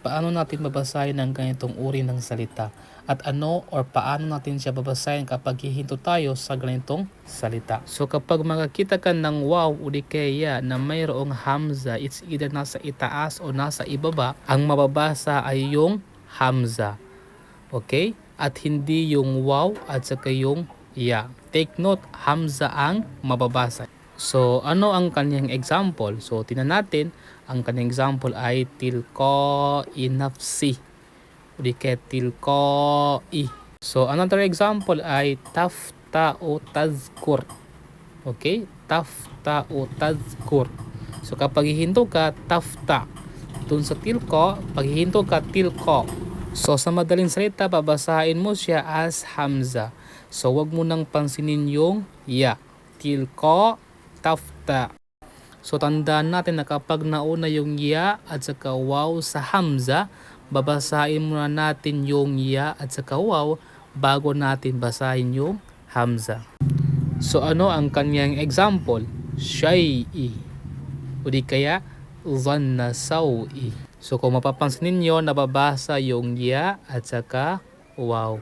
paano natin babasahin ang ganitong uri ng salita? At ano or paano natin siya babasahin kapag hihinto tayo sa ganitong salita? So kapag makakita ka ng wow o kaya na mayroong hamza, it's either nasa itaas o nasa ibaba, ang mababasa ay yung hamza. Okay? At hindi yung wow at saka yung ya. Take note, hamza ang mababasa. So, ano ang kanyang example? So, tinan natin, ang kanyang example ay tilko inafsi. Di kaya tilko i. So, another example ay tafta o tazkur. Okay? Tafta o tazkur. So, kapag hihinto ka, tafta. Dun sa tilko, pag hihinto ka, tilko. So, sa madaling salita, babasahin mo siya as hamza. So, wag mo nang pansinin yung ya. Tilko, tafta. So tandaan natin na kapag nauna yung ya at saka waw sa hamza, babasahin muna natin yung ya at saka waw bago natin basahin yung hamza. So ano ang kanyang example? Shay'i. O di kaya, zanna sawi. So kung mapapansin ninyo, nababasa yung ya at saka waw.